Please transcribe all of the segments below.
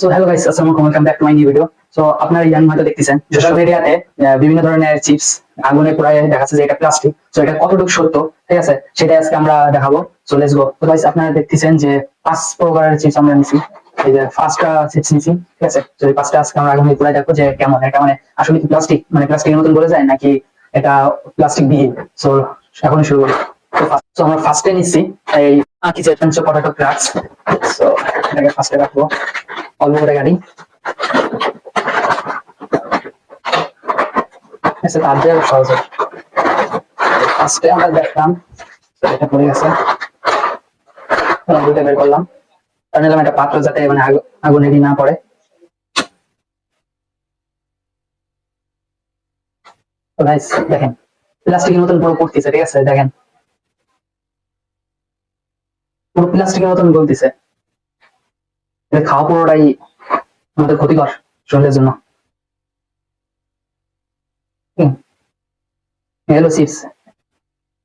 So hello guys আসসালামু আলাইকুম welcome back to my new video so আপনারা ইয়ান হয়তো দেখতেছেন। সোশ্যাল মিডিয়াতে বিভিন্ন ধরনের চিপস আগুনে পোড়ায় দেখাচ্ছে যে এটা প্লাস্টিক সো এটা কতটুকু সত্য ঠিক আছে? সেটা আজকে আমরা দেখাবো। সো লেটস গো তো গাইস আপনারা দেখতেছেন যে পাঁচ প্রকারের চিপস আমরা নিছি। এই যে পাঁচটা চিপস নিছি ঠিক আছে? তো এই পাঁচটা আজকে আমরা আগুনে পোড়ায় দেখব যে কেমন এটা মানে আসলে কি প্লাস্টিক মানে প্লাস্টিকের মতন বলে যায় নাকি এটা প্লাস্টিক বিহীন সো এখন শুরু করি। তো আমরা ফার্স্টে নিচ্ছি এই আঁকি চেপেন্স পটেটো ক্রাক্স সো এটাকে ফার্স্টে রাখব। অল্প করে গাড়ি। আচ্ছা একটা পাত্র যাতে মানে না পড়ে। দেখেন। প্লাস্টিকের মতন পুরো পড়তেছে ঠিক আছে? দেখেন। পুরো মতন গলতেছে এটা খাওয়া পুরোটাই আমাদের ক্ষতিকর শরীরের জন্য। হ্যালো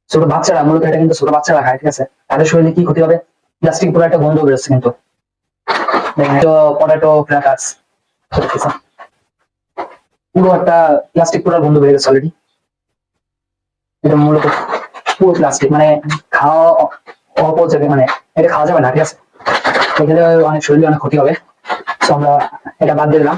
ছোট বাচ্চারা, মূলত এটা কিন্তু ছোট বাচ্চারা খায়, ঠিক আছে? তাদের শরীরে কি ক্ষতি হবে? প্লাস্টিক পুরো একটা গন্ধ বেরোচ্ছে কিন্তু। পটেটো ক্র্যাকার্স পুরো একটা প্লাস্টিক পুরো গন্ধ বেরিয়ে গেছে অলরেডি এটা মূলত পুরো প্লাস্টিক মানে খাওয়া অপযোগে মানে এটা খাওয়া যাবে না, ঠিক আছে? এখানে অনেক শরীরে অনেক ক্ষতি হবে তো আমরা এটা বাদ দিয়ে দিলাম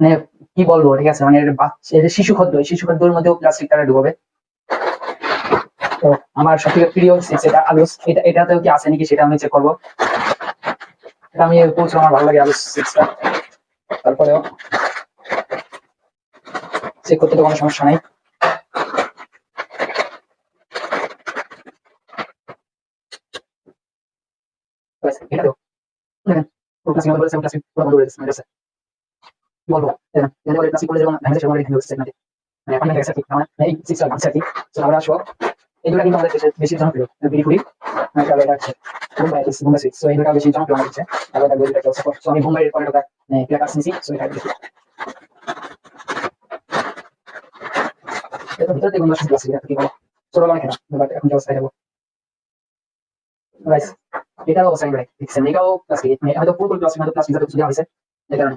মানে কি বলব, ঠিক আছে? মানে এটা বাচ্চা, এটা শিশু খাদ্য শিশু খাদ্যের মধ্যেও প্লাস্টিক তারা ঢুকবে তো আমার সব থেকে প্রিয় এটা আলুস। এটা, এটাতেও কি আছে নাকি সেটা আমি চেক করব। এটা আমি প্রচুর আমার ভালো লাগে আলুস চিপসটা তারপরেও চেক করতে তো কোনো সমস্যা নাই। এটা তো। বন্ধ করে দিচ্ছে আমার কাছে। কি বলব? এটা এটা এখন কি মানে এই সিক্স ভাঙছে কি তো আমরা আসব এগুলো এটা মুম্বাই সিক্স মুম্বাই সিক্স তাহলে এটা বলি একটা তো আমি মুম্বাইয়ের পরে সো এটা এটা কি বলো? কিছু হয়েছে, এই কারণে।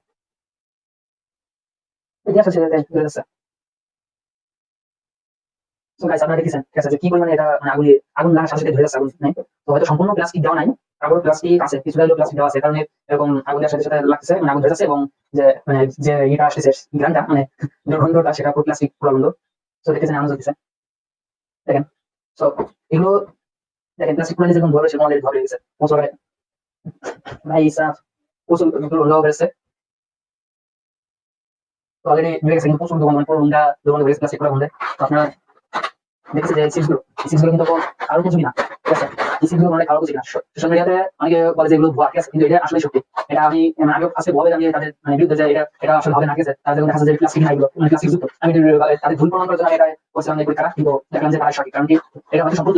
ইতিহাস আছে এটাতে বেড়ে তো গাইস আপনারা দেখেছেন ঠিক আছে কি পরিমাণে এটা মানে আগুন আগুন লাগার সাথে ধরে যাচ্ছে আগুন নাই তো হয়তো সম্পূর্ণ প্লাস্টিক দেওয়া নাই তারপর প্লাস্টিক আছে কিছুটা হলেও প্লাস্টিক দেওয়া আছে এই এরকম আগুনের সাথে সাথে লাগছে মানে আগুন ধরে যাচ্ছে এবং যে মানে যে ইটা আসতেছে গ্রানটা মানে দুর্গন্ধটা সেটা পুরো প্লাস্টিক পুরো গন্ধ তো দেখেছেন আনন্দ দিচ্ছে দেখেন তো এগুলো দেখেন প্লাস্টিক পুরো যেরকম ধরে সেরকম অলরেডি ধরে গেছে প্রচুর ভাই সাফ প্রচুর গন্ধ বেড়েছে মানে যে না, ঠিক আছে? এই চিপসগুলো আরও কিছু না। সোশ্যাল মিডিয়াতে অনেকে বলে যে এগুলো এটা আসলে এটা আমি মানে মানে না তাদের দেখা মানে ভুল এটা সঠিক, কারণ কি এটা সম্পূর্ণ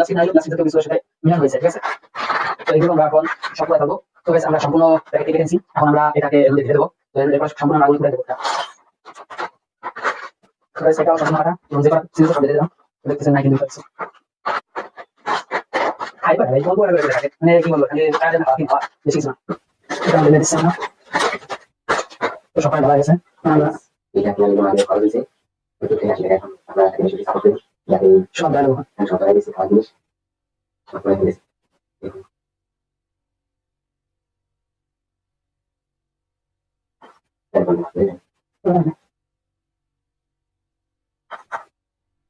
হয়েছে, ঠিক আছে? তো আমরা এখন সব তো আমরা সম্পূর্ণ আমরা এটাকে ঢেলে দেবো। সম্পূর্ণ তো guys, এটাও সম্পূর্ণ কাটা এবং যে কটা চিজ সব দিলাম দেখতেছেন না কিন্তু পাচ্ছি খাই পারে এই গল্প করে করে মানে কি বলব খালি কাজে না খাওয়া বেশি না এটা আমাদের মেডিসিন না তো সবাই ভালো গেছে এটা আপনার জন্য আগে কল দিয়েছে ওটা থেকে আসলে এখন আমরা একটা বেশি সাপোর্ট করি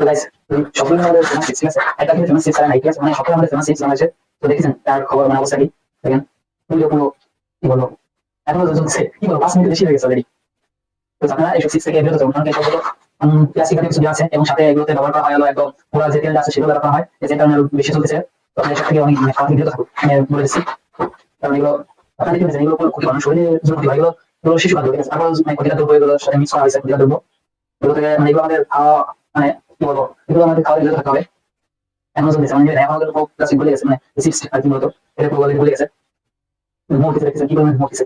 মানে মানে বেশি হয়ে বিরত কারণ এবং সাথে এগুলোতে ব্যবহার করা হয় একদম পুরো যে আছে সেগুলো ব্যবহার হয়। যে আরও বেশি চলতেছে। তো এসব থেকে অনেক মানে খাওয়া বিরত থাকুন আমি বলে দিচ্ছি। কারণ এগুলো, আপনারা শিশু খাদ্য ঠিক আছে? মানে মানে মানে কি বলব এগুলো আমাদের খাওয়া বিরত থাকতে হবে। এখনও চলতেছে মানে এখন আমাদের প্লাস্টিক বলে গেছে মানে চিপস আর কি বলতো এটা পুরো বলে গেছে। মুখ দেখতেছেন কি পরিমাণ মুখ দিচ্ছে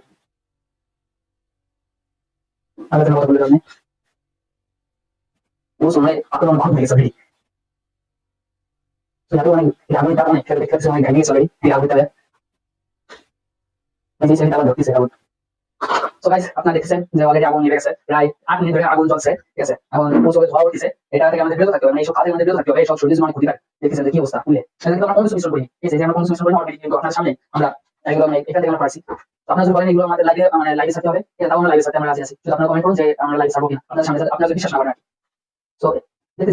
আলোচনা কথা বলে আপনি ও সময় আক্রমণ ঘন হয়ে গেছে এত অনেক আগুন তার অনেক দেখতে পাচ্ছি অনেক গেছে অলরেডি এই আগুন তাহলে এই সেটা আবার ধরতেছে আগুন তো গাইস আপনারা দেখছেন যে অলরেডি আগুন নিভে গেছে। প্রায় আট মিনিট ধরে আগুন ঠিক আছে? এখন প্রচুর ধোয়া এটা থেকে আমাদের বিরত থাকতে হবে মানে এইসব বিরত থাকতে হবে এইসব শরীর মানে কি অবস্থা খুলে সেটা কিন্তু আমরা কোনো করি ঠিক আছে? আমরা কোনো করি কিন্তু আপনার সামনে আমরা এখান থেকে আমরা পারছি। যদি বলেন এগুলো আমাদের লাইভে মানে লাইভে থাকতে হবে তাও আমরা থাকতে আমরা রাজি আছি। যদি আপনারা কমেন্ট করুন যে আমরা আপনার সামনে যদি বিশ্বাস না করেন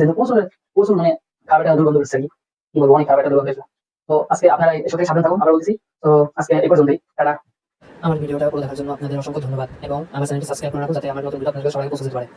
যে প্রচুর প্রচুর মানে খাবারটা দুর্গন্ধ হচ্ছে কি। বলব, অনেক খাবারটা দুর্গন্ধ তো আজকে আপনারা এর সাথে সাবধান থাকুন বলছি। তো আজকে এই পর্যন্তই, টাটা। আমার ভিডিওটা দেখার জন্য আপনাদের অসংখ্য ধন্যবাদ এবং আমার চ্যানেলটি সাবস্ক্রাইব করে রাখুন যাতে আমার নতুন ভিডিও আপনাদের সবাই পৌঁছে পারে।